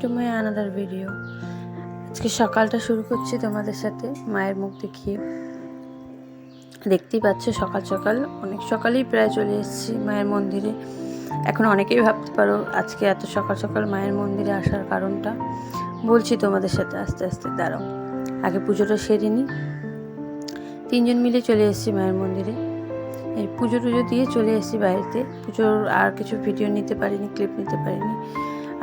Two my another video আজকে সকালটা শুরু করছি তোমাদের সাথে মায়ের মুখ দেখিয়ে। দেখতেই পাচ্ছ সকাল সকাল, অনেক সকালেই প্রায় চলে এসেছি মায়ের মন্দিরে। এখন অনেকেই ভাবতে পারো আজকে এত সকাল সকাল মায়ের মন্দিরে আসার কারণটা। বলছি তোমাদের সাথে আস্তে আস্তে, দাঁড়াও। আগে পুজোটা সেরে নিই তিনজন মিলে চলে এসেছি মায়ের মন্দিরে। এই পুজো টুজো দিয়ে চলে এসেছি বাড়িতে। পুজোর আর কিছু ভিডিও নিতে পারিনি ক্লিপ নিতে পারিনি।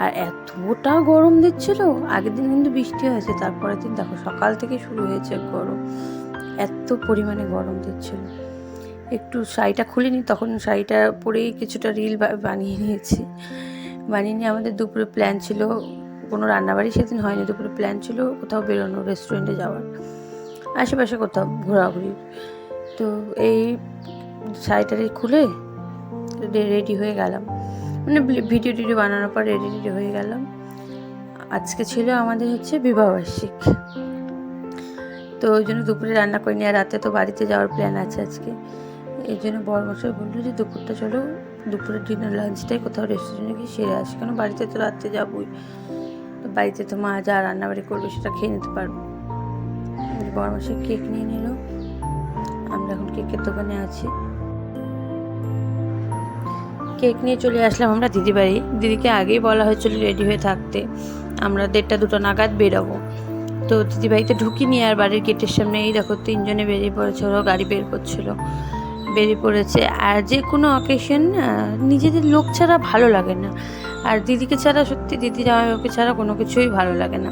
আর এতটা গরম দিচ্ছিল, আগের দিন কিন্তু বৃষ্টি হয়েছে, তারপরের দিন দেখো সকাল থেকে শুরু হয়েছে গরম। এত পরিমাণে গরম দিচ্ছিল। একটু শাড়িটা খুলিনি, তখন শাড়িটা পরেই কিছুটা রিল বানিয়ে নিয়েছি। বানিয়ে নিয়ে আমাদের দুপুরে প্ল্যান ছিল, কোনো রান্নাবাড়ি সেদিন হয়নি, দুপুরে প্ল্যান ছিল কোথাও বেরোনো রেস্টুরেন্টে যাওয়ার। আশেপাশে কোথাও ঘোরাঘুরি। তো এই শাড়িটারি খুলে রেডি হয়ে গেলাম। মানে ভিডিও টিডিও বানানোর পর রেডি রেডি হয়ে গেলাম। আজকে ছিল আমাদের হচ্ছে বিবাহবার্ষিক। তো ওই জন্য দুপুরে রান্না করিনি আর রাতে তো বাড়িতে যাওয়ার প্ল্যান আছে আজকে। এই জন্য বড়মশাই বলল যে দুপুরটা চলো, দুপুরের ডিনার লাঞ্চটাই কোথাও রেস্টুরেন্টে গিয়ে সেরে আসি। কেন বাড়িতে তো রাত্রে যাবোই। তো বাড়িতে তো মা যা রান্নাবাড়ি করবে সেটা খেয়ে নিতে পারব। বড়মশাই কেক নিয়ে নিল। আমরা এখন কেকের দোকানে আছি। কেক নিয়ে চলে আসলাম আমরা দিদি বাড়ি দিদিকে আগেই বলা হয়েছিল রেডি হয়ে থাকতে। আমরা দেড়টা দুটো নাগাদ বেরোবো। তো দিদি বাড়িতে ঢুকিনি আর বাড়ির গেটের সামনে। এই দেখো, তিনজনে বেরিয়ে পড়েছে। ওরাও গাড়ি বের করছিল। বেরিয়ে পড়েছে। আর যে কোনো অকেশন নিজেদের লোক ছাড়া ভালো লাগে না। আর দিদিকে ছাড়া সত্যি, দিদি জামাইবাবুকে ছাড়া কোনো কিছুই ভালো লাগে না।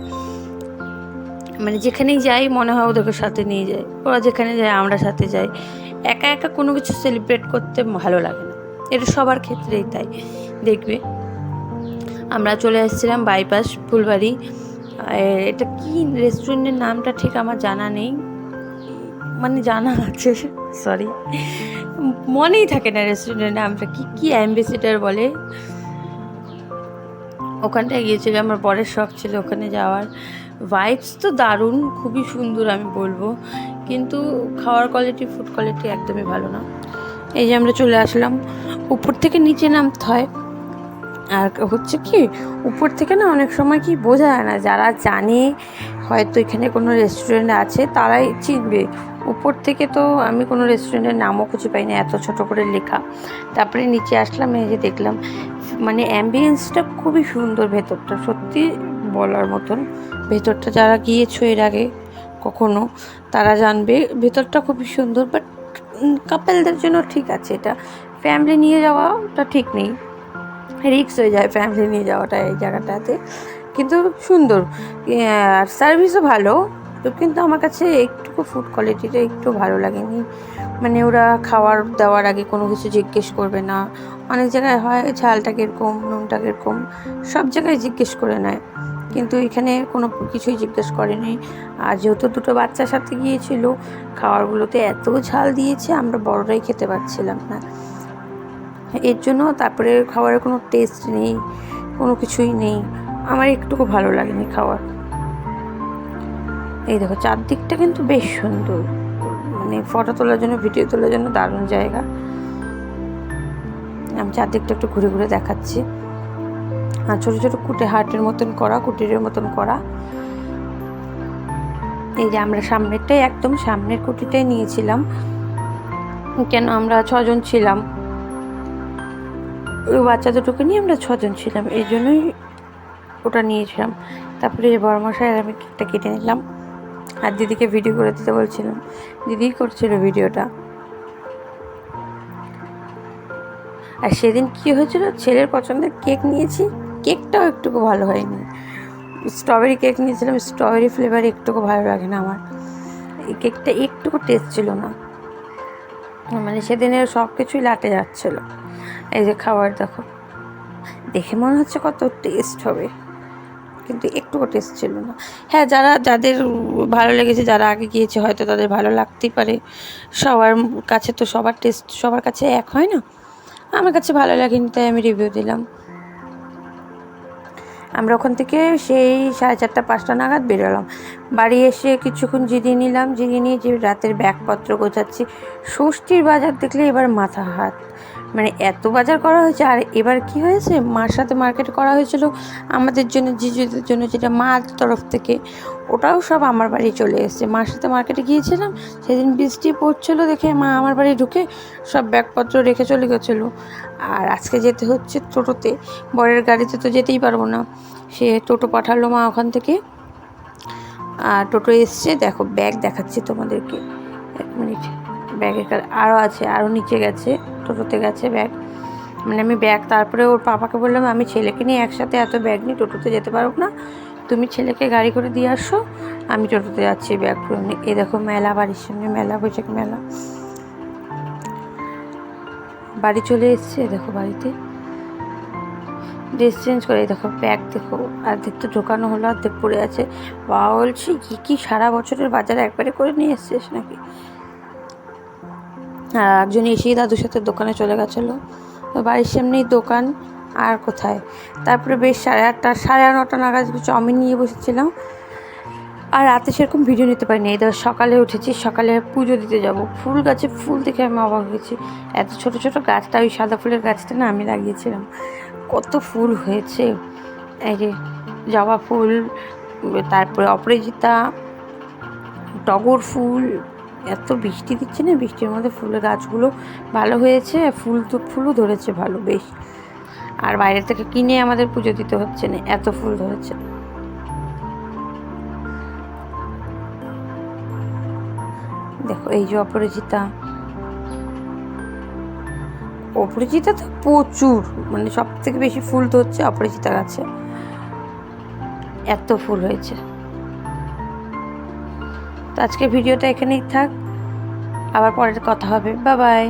মানে যেখানেই যাই, মনে হয় ওদেরকে সাথে নিয়ে যায় ওরা যেখানে যায়, আমরা সাথে যাই। একা একা কোনো কিছু সেলিব্রেট করতে ভালো লাগে না। এটা সবার ক্ষেত্রেই তাই। দেখবে, আমরা চলে এসেছিলাম বাইপাস ফুলবাড়ি। এটা কি রেস্টুরেন্টের নামটা ঠিক আমার জানা নেই। মানে জানা আছে সরি মনেই থাকে না রেস্টুরেন্টের নামটা। কি কি অ্যাম্বাসিডার বলে? ওখানটায় গিয়েছিল, আমার বরের শখ ছিল ওখানে যাওয়ার। ভাইবস তো দারুণ, খুবই সুন্দর আমি বলব। কিন্তু খাওয়ার কোয়ালিটি ফুড কোয়ালিটি একদমই ভালো না। এই যে আমরা চলে আসলাম, উপর থেকে নিচে নামতে হয়। আর হচ্ছে কি, উপর থেকে না অনেক সময় কি বোঝা যায় না, যারা জানে, হয়তো এখানে কোনো রেস্টুরেন্ট আছে, তারাই চিনবে। উপর থেকে তো আমি কোনো রেস্টুরেন্টের নামও খুঁজে পাই না, এত ছোট করে লেখা। তারপরে নিচে আসলাম, এই যে দেখলাম মানে অ্যাম্বিয়েন্সটা খুবই সুন্দর ভেতরটা, সত্যি বলার মতন। ভেতরটা যারা গিয়েছো এর আগে, কখনো, তারা জানবে। ভেতরটা খুবই সুন্দর বাট কাপেলদের জন্য ঠিক আছে। এটা ফ্যামিলি নিয়ে যাওয়াটা ঠিক নেই। রিক্স হয়ে যায় ফ্যামিলি নিয়ে যাওয়াটা এই জায়গাটাতে। কিন্তু সুন্দর। আর সার্ভিসও ভালো। কিন্তু আমার কাছে একটুকু ফুড কোয়ালিটিটা একটু ভালো লাগেনি। মানে ওরা খাওয়ার, দেওয়ার আগে কোনো কিছু জিজ্ঞেস করবে না। অনেক জায়গায় হয় ঝালটা কীরকম, নুনটা কীরকম, সব জায়গায় জিজ্ঞেস করে নেয়। কিন্তু এখানে কোনো কিছুই জিজ্ঞেস করেনি। আর যেহেতু দুটো বাচ্চার সাথে গিয়েছিল, খাবারগুলোতে এত ঝাল দিয়েছে, আমরা বড়রাই খেতে পারছিলাম না। এর জন্য তারপরে খাবারের কোনো টেস্ট নেই, কোনো কিছুই নেই। আমার একটুকু ভালো লাগেনি খাবার এই দেখো, চারদিকটা কিন্তু বেশ সুন্দর। মানে ফটো তোলার জন্য ভিডিও তোলার জন্য দারুণ জায়গা। আমি চারদিকটা একটু ঘুরে ঘুরে দেখাচ্ছি। আর ছোটো ছোটো কুটে হাটের মতন করা, কুটিরের মতন করা। এই যে আমরা সামনেরটাই, একদম সামনের কুটিটাই নিয়েছিলাম। কেন আমরা ছজন ছিলাম? ওই বাচ্চা দুটোকে নিয়ে আমরা ছজন ছিলাম, এই জন্যই ওটা নিয়েছিলাম। তারপরে যে বড়মশাই আর আমি কেকটা কেটে নিলাম। আর দিদিকে ভিডিও করে দিতে বলছিলাম, দিদি করছিল ভিডিওটা আর সেদিন কি হয়েছিল? ছেলের পছন্দের কেক নিয়েছি। কেকটাও একটুকু ভালো হয়নি। স্ট্রবেরি কেক নিয়েছিলাম, স্ট্রবেরি ফ্লেভার একটুকু ভালো লাগে না আমার। এই কেকটা একটুকু টেস্ট ছিল না। মানে সেদিনের সব কিছুই লাটে যাচ্ছিল। এই যে খাবার দেখো। দেখে মনে হচ্ছে কত টেস্ট হবে। কিন্তু একটুও টেস্ট ছিল না। হ্যাঁ যারা, যাদের ভালো লেগেছে, যারা আগে গিয়েছে, হয়তো তাদের ভালো লাগতেই পারে। সবার কাছে তো সবার টেস্ট সবার কাছে এক হয় না। আমার কাছে ভালো লাগেনি, তাই আমি রিভিউ দিলাম। আমরা ওখান থেকে সেই সাড়ে চারটা, পাঁচটা নাগাদ বেরোলাম। বাড়ি এসে কিছুক্ষণ জিরিয়ে নিলাম, জিরিয়ে নিয়ে যে রাতের ব্যাগপত্র গোছাচ্ছি, ষষ্ঠীর বাজার দেখলে এবার মাথা হাত। মানে এত বাজার করা হয়েছে, আর এবার কি হয়েছে? মার সাথে মার্কেট করা হয়েছিল, আমাদের জন্য, জিজুদের জন্য যেটা মার তরফ থেকে, ওটাও সব আমার বাড়ি চলে এসেছে। মার সাথে মার্কেটে গিয়েছিলাম, সেদিন বৃষ্টি পড়ছিল দেখে মা আমার বাড়ি ঢুকে সব ব্যাগপত্র রেখে চলে গেছিল। আর আজকে যেতে হচ্ছে টোটোতে, বরের গাড়িতে তো যেতেই পারব না। সে টোটো পাঠালো মা ওখান থেকে। আর টোটো এসছে, দেখো ব্যাগ দেখাচ্ছি তোমাদেরকে। এক মিনিট ব্যাগের কাল আরও আছে আরও নিচে গেছে। টোটোতে গেছে ব্যাগ। মানে আমি ব্যাগ, তারপরে ওর পাপাকে বললাম, আমি ছেলেকে নিয়ে একসাথে এত ব্যাগ নিয়ে টোটোতে যেতে পারব না। তুমি ছেলেকে গাড়ি করে দিয়ে আসো, আমি টোটোতে যাচ্ছি ব্যাগ নিয়ে। এ দেখো মেলা, বাড়ির সামনে মেলা, বৈশাখ মেলা। বাড়ি চলে এসছে দেখো বাড়িতে। ড্রেস চেঞ্জ করে দেখো ব্যাগ, দেখো। অর্ধেক তো ঢোকানো হলো, অর্ধেক পড়ে আছে। বাবা বলছি, কী কী সারা বছরের বাজার একবারে করে নিয়ে এসছিস নাকি? আর একজন এসেই দাদুর সাথে দোকানে চলে গেছিল। বাড়ির সামনেই দোকান, আর কোথায়? তারপরে বেশ সাড়ে আটটা, সাড়ে নটা নাগাদ চাউমিন নিয়ে বসেছিলাম। আর রাতে সেরকম ভিডিও নিতে পারিনি। এই ধর সকালে উঠেছি, সকালে পুজো দিতে যাব। ফুল গাছে ফুল দেখে আমি অবাক হয়েছি। এত ছোট ছোট গাছটা, ওই সাদা ফুলের গাছটা না আমি লাগিয়েছিলাম। কত ফুল হয়েছে। এই যে জবা ফুল, তারপরে অপরাজিতা, টগর ফুল এত বৃষ্টি দিচ্ছে না? বৃষ্টির মধ্যে ফুলের গাছগুলো ভালো হয়েছে, ফুল তো, ফুলও ধরেছে ভালো, বেশ। আর বাইরে থেকে কিনে আমাদের পুজো দিতে হচ্ছে না, এত ফুল ধরেছে। দেখো, এই যে অপরাজিতা। অপরাজিতা তো প্রচুর মানে সব থেকে বেশি ফুল তো হচ্ছে অপরাজিতা গাছে এত ফুল হয়েছে। তো আজকে ভিডিওটা এখানেই থাক। আবার পরের কথা হবে। বা বাই